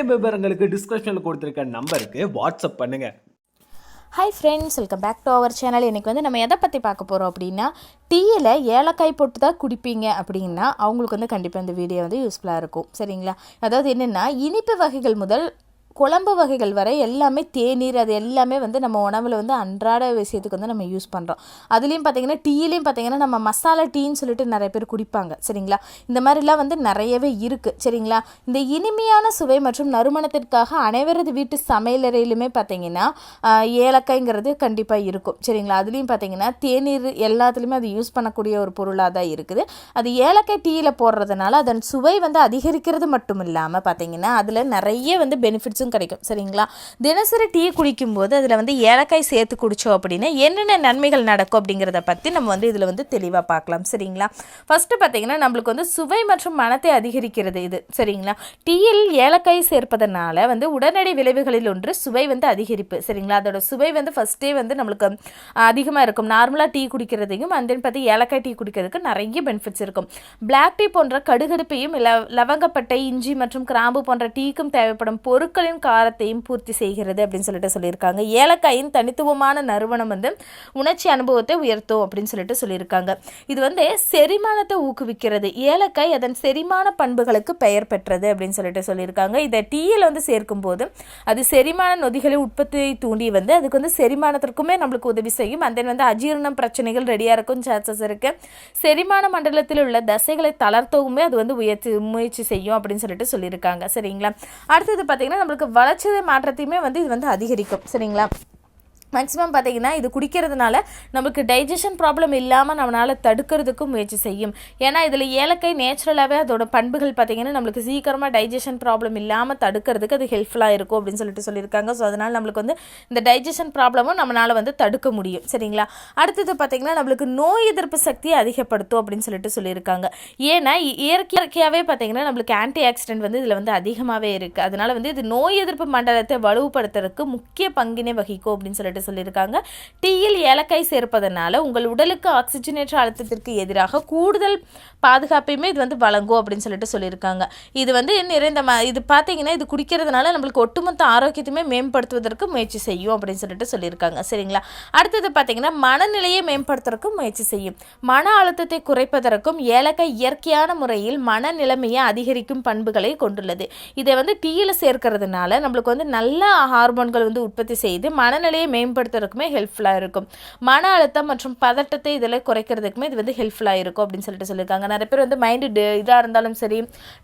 மேலும் விவரங்களுக்கு டிஸ்கிரிப்ஷனில் கொடுத்துருக்க நம்பருக்கு வாட்ஸ்அப் பண்ணுங்க. Hi friends welcome back to our channel இன்றைக்கி வந்து நம்ம எதை பற்றி பார்க்க போகிறோம் அப்படின்னா டீயில் ஏலக்காய் போட்டு தான் குடிப்பீங்க அப்படின்னா அவங்களுக்கு வந்து கண்டிப்பாக இந்த வீடியோ வந்து யூஸ்ஃபுல்லாக இருக்கும். சரிங்களா? அதாவது என்னென்னா இனிப்பு வகைகள் முதல் குழம்பு வகைகள் வரை எல்லாமே தேநீர் அது எல்லாமே வந்து நம்ம உணவில் வந்து அன்றாட விஷயத்துக்கு வந்து நம்ம யூஸ் பண்ணுறோம் அதுலேயும் பார்த்தீங்கன்னா டீயிலையும் பார்த்தீங்கன்னா நம்ம மசாலா டீன்னு சொல்லிட்டு நிறைய பேர் குடிப்பாங்க. சரிங்களா? இந்த மாதிரிலாம் வந்து நிறையவே இருக்குது சரிங்களா? இந்த இனிமையான சுவை மற்றும் நறுமணத்திற்காக அனைவரது வீட்டு சமையலறையிலுமே பார்த்தீங்கன்னா ஏலக்காய்ங்கிறது கண்டிப்பாக இருக்கும். சரிங்களா? அதுலேயும் பார்த்தீங்கன்னா தேநீர் எல்லாத்துலேயுமே அது யூஸ் பண்ணக்கூடிய ஒரு பொருளாக தான் இருக்குது. அது ஏலக்காய் டீயில் போடுறதுனால அதன் சுவை வந்து அதிகரிக்கிறது மட்டும் இல்லாமல் பார்த்தீங்கன்னா அதில் நிறைய வந்து பெனிஃபிட்ஸ் பெனிஃபிட்ஸும் கிடைக்கும். சரிங்களா? தினசரி டீ குடிக்கும்போது அதில் வந்து ஏலக்காய் சேர்த்து குடித்தோம் அப்படின்னா என்னென்ன நன்மைகள் நடக்கும் அப்படிங்கிறத பற்றி நம்ம வந்து இதில் வந்து தெளிவாக பார்க்கலாம். சரிங்களா? ஃபஸ்ட்டு பார்த்தீங்கன்னா நம்மளுக்கு வந்து சுவை மற்றும் மனத்தை அதிகரிக்கிறது இது. சரிங்களா? டீயில் ஏலக்காய் சேர்ப்பதனால வந்து உடனடி விளைவுகளில் ஒன்று சுவை வந்து அதிகரிப்பு. சரிங்களா? அதோட சுவை வந்து ஃபஸ்ட்டே வந்து நம்மளுக்கு அதிகமாக இருக்கும். நார்மலாக டீ குடிக்கிறதையும் அண்ட் தென் பார்த்து ஏலக்காய் டீ குடிக்கிறதுக்கு நிறைய பெனிஃபிட்ஸ் இருக்கும். பிளாக் டீ போன்ற கடுகடுப்பையும் லவங்கப்பட்டை இஞ்சி மற்றும் கிராம்பு போன்ற டீக்கும் தேவைப்படும் பொருட்களின் காரத்தையும் பூர்த்தி செய்கிறது அப்படின்னு சொல்லிட்டு சொல்லியிருக்காங்க. ஏலக்காயின் தனித்துவமான நறுவனம் வந்து உணர்ச்சி அனுபவத்தை உயர்த்தும் அப்படின்னு சொல்லிட்டு சொல்லியிருக்காங்க. இது வந்து செரிமானத்தை ஊக்குவிக்கிறது. ஏலக்காய் அதன் செரிமான பண்புகளுக்கு பெயர் பெற்றது அப்படின்னு சொல்லிட்டு சொல்லியிருக்காங்க. இதை டீயில் வந்து சேர்க்கும் போது அது செரிமான நொதிகளை உற்பத்தியை தூண்டி வந்து அதுக்கு வந்து செரிமானத்திற்குமே நம்மளுக்கு உதவி செய்யும். அந்த வந்து அஜீரணம் பிரச்சனைகள் ரெடியாக இருக்கும் சான்சஸ் இருக்குது செரிமான மண்டலத்தில் உள்ள தசைகளை தளர்த்தவுமே அது வந்து உயர்த்தி முயற்சி செய்யும் அப்படின்னு சொல்லிட்டு சொல்லியிருக்காங்க. சரிங்களா? அடுத்தது பார்த்தீங்கன்னா நம்மளுக்கு வளர்ச்சி மாற்றத்தையுமே வந்து இது வந்து அதிகரிக்கும். சரிங்களா? மேக்ஸிமம் பார்த்தீங்கன்னா இது குடிக்கிறதுனால நமக்கு டைஜஷன் ப்ராப்ளம் இல்லாமல் நம்மளால் தடுக்கிறதுக்கும் முயற்சி செய்யும். ஏன்னா இதில் ஏலக்காய் நேச்சுரலாகவே அதோட பண்புகள் பார்த்தீங்கன்னா நம்மளுக்கு சீக்கிரமாக டைஜஷன் ப்ராப்ளம் இல்லாமல் தடுக்கிறதுக்கு அது ஹெல்ப்ஃபுல்லாக இருக்கும் அப்படின்னு சொல்லிட்டு சொல்லியிருக்காங்க. ஸோ அதனால் நம்மளுக்கு வந்து இந்த டைஜஷன் ப்ராப்ளமும் நம்மளால் வந்து தடுக்க முடியும். சரிங்களா? அடுத்தது பார்த்தீங்கன்னா நம்மளுக்கு நோய் எதிர்ப்பு சக்தியை அதிகப்படுத்தும் அப்படின்னு சொல்லிட்டு சொல்லியிருக்காங்க. ஏன்னா இ- இயற்கை இயற்கையாகவே பார்த்தீங்கன்னா நம்மளுக்கு ஆன்டி ஆக்சிடென்ட் வந்து இதில் வந்து அதிகமாகவே இருக்குது அதனால் வந்து இது நோய் எதிர்ப்பு மண்டலத்தை வலுப்படுத்துறதுக்கு முக்கிய பங்கினை வகிக்கும் அப்படின்னு சொல்லிட்டு சொல்லியிருக்காங்க. டீயில் ஏலக்காய் சேர்ப்பதனால உங்கள் உடலுக்கு ஆக்சிஜனேற்ற அழுத்தத்திற்கு எதிராக கூடுதல் பாதுகாப்பையுமே இது வந்து வழங்கும் அப்படின்னு சொல்லிட்டு சொல்லியிருக்காங்க. இது வந்து நிறைந்த ம இது பார்த்தீங்கன்னா இது குடிக்கிறதுனால நம்மளுக்கு ஒட்டுமொத்த ஆரோக்கியத்தையுமே மேம்படுத்துவதற்கு முயற்சி செய்யும் அப்படின்னு சொல்லிட்டு சொல்லியிருக்காங்க. சரிங்களா? அடுத்தது பார்த்தீங்கன்னா மனநிலையை மேம்படுத்துறதுக்கும் முயற்சி செய்யும். மன அழுத்தத்தை குறைப்பதற்கும் ஏலக்காய் இயற்கையான முறையில் மனநிலைமையை அதிகரிக்கும் பண்புகளை கொண்டுள்ளது. இதை வந்து டீயில் சேர்க்கறதுனால நம்மளுக்கு வந்து நல்ல ஹார்மோன்கள் வந்து உற்பத்தி செய்து மனநிலையை மேம்படுத்துறதுக்குமே ஹெல்ப்ஃபுல்லாக இருக்கும். மன அழுத்தம் மற்றும் பதட்டத்தை இதில் குறைக்கிறதுக்குமே இது வந்து ஹெல்ப்ஃபுல்லாக இருக்கும் அப்படின்னு சொல்லிட்டு சொல்லியிருக்காங்க. நிறைய பேர் வந்து மைண்டு இதாக இருந்தாலும் சரி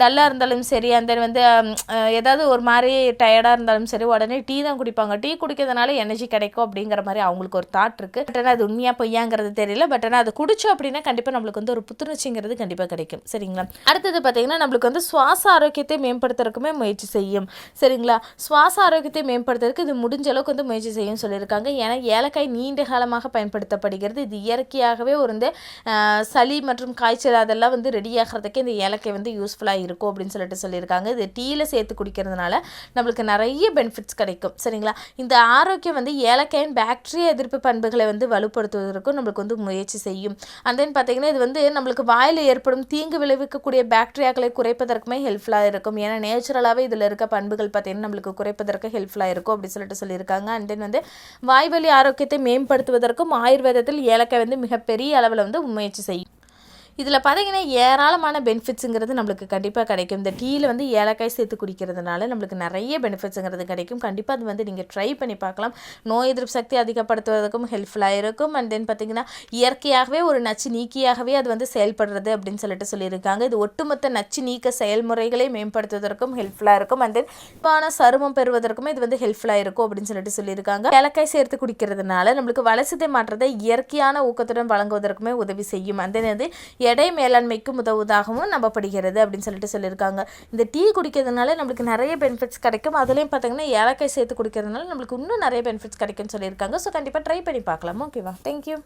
டல்லாக இருந்தாலும் சரி அந்த வந்து um, ஏதாவது ஒரு மாதிரி டயர்டாக இருந்தாலும் சரி உடனே டீ தான் குடிப்பாங்க. டீ குடிக்கிறதுனால எனர்ஜி கிடைக்கும் அப்படிங்கிற மாதிரி அவங்களுக்கு ஒரு தாட் இருக்குது பட் ஆனால் அது உண்மையாக பொய்யாங்கிறது தெரியல. பட் ஆனால் அது குடிச்சோம் அப்படின்னா கண்டிப்பாக நம்மளுக்கு வந்து ஒரு புத்துணர்ச்சிங்கிறது கண்டிப்பாக கிடைக்கும். சரிங்களா? அடுத்தது பார்த்தீங்கன்னா நம்மளுக்கு வந்து சுவாச ஆரோக்கியத்தை மேம்படுத்துறதுக்குமே முயற்சி செய்யும். சரிங்களா? சுவாச ஆரோக்கியத்தை மேம்படுத்துறதுக்கு இது முடிஞ்ச அளவுக்கு வந்து முயற்சி செய்யும் சொல்லியிருக்காங்க. ஏன்னா ஏலக்காய் நீண்ட காலமாக பயன்படுத்தப்படுகிறது. இது இயற்கையாகவே ஒரு வந்து சளி மற்றும் காய்ச்சல் அதெல்லாம் வந்து ரெடி ஆகிறதுக்கு இந்த ஏலக்காய் வந்து யூஸ்ஃபுல்லாக இருக்கும் அப்படின்னு சொல்லிட்டு சொல்லியிருக்காங்க. இது டீயில் சேர்த்து குடிக்கிறதுனால நம்மளுக்கு நிறைய பெனிஃபிட்ஸ் கிடைக்கும். சரிங்களா? இந்த ஆரோக்கியம் வந்து ஏலக்காயின் பாக்டீரியா எதிர்ப்பு பண்புகளை வந்து வலுப்படுத்துவதற்கும் நம்மளுக்கு வந்து முயற்சி செய்யும். அண்ட் தென் பார்த்தீங்கன்னா இது வந்து நம்மளுக்கு வாயில் ஏற்படும் தீங்கு விளைவிக்கக்கூடிய பாக்டீரியாக்களை குறைப்பதற்குமே ஹெல்ப்ஃபுல்லாக இருக்கும். ஏன்னா நேச்சுரலாகவே இதில் இருக்க பண்புகள் பார்த்தீங்கன்னா நம்மளுக்கு குறைப்பதற்கு ஹெல்ப்ஃபுல்லாக இருக்கும் அப்படின்னு சொல்லிட்டு சொல்லியிருக்காங்க. அண்ட் தென் வந்து வாய்வழி ஆரோக்கியத்தை மேம்படுத்துவதற்கும் ஆயுர்வேதத்தில் ஏலக்காய் வந்து மிகப்பெரிய அளவில் வந்து முயற்சி செய்யும். இதில் பார்த்தீங்கன்னா ஏராளமான பெனிஃபிட்ஸுங்கிறது நம்மளுக்கு கண்டிப்பாக கிடைக்கும். இந்த டீயில் வந்து ஏலக்காய் சேர்த்து குடிக்கிறதுனால நம்மளுக்கு நிறைய பெனிஃபிட்ஸுங்கிறது கிடைக்கும். கண்டிப்பாக அது வந்து நீங்கள் ட்ரை பண்ணி பார்க்கலாம். நோய் எதிர்ப்பு சக்தி அதிகப்படுத்துவதற்கும் ஹெல்ப்ஃபுல்லாக இருக்கும். அண்ட் தென் பார்த்தீங்கன்னா இயற்கையாகவே ஒரு நச்சு நீக்கியாகவே அது வந்து செயல்படுறது அப்படின்னு சொல்லிட்டு சொல்லியிருக்காங்க. இது ஒட்டுமொத்த நச்சு நீக்க செயல்முறைகளை மேம்படுத்துவதற்கும் ஹெல்ப்ஃபுல்லாக இருக்கும். அண்ட் தென் இப்பான சருமம் பெறுவதற்குமே இது வந்து ஹெல்ப்ஃபுல்லாக இருக்கும் அப்படின்னு சொல்லிட்டு சொல்லியிருக்காங்க. ஏலக்காய் சேர்த்து குடிக்கிறதுனால நம்மளுக்கு வளர்ச்சிதை மாற்றத்தை இயற்கையான ஊக்கத்துடன் வழங்குவதற்குமே உதவி செய்யும். அந்த எடை மேலாண்மைக்கும் உதவுவதாகவும் நம்பப்படுகிறது அப்படின்னு சொல்லிட்டு சொல்லியிருக்காங்க. இந்த டீ குடிக்கிறதுனால நம்மளுக்கு நிறைய பெனிஃபிட்ஸ் கிடைக்கும். அதுலேயும் பார்த்தீங்கன்னா ஏலக்காய் சேர்த்து குடிக்கிறதுனால நம்மளுக்கு இன்னும் நிறைய பெனிஃபிட்ஸ் கிடைக்கும்னு சொல்லியிருக்காங்க. ஸோ கண்டிப்பாக ட்ரை பண்ணி பார்க்கலாம். ஓகேவா தேங்க்யூ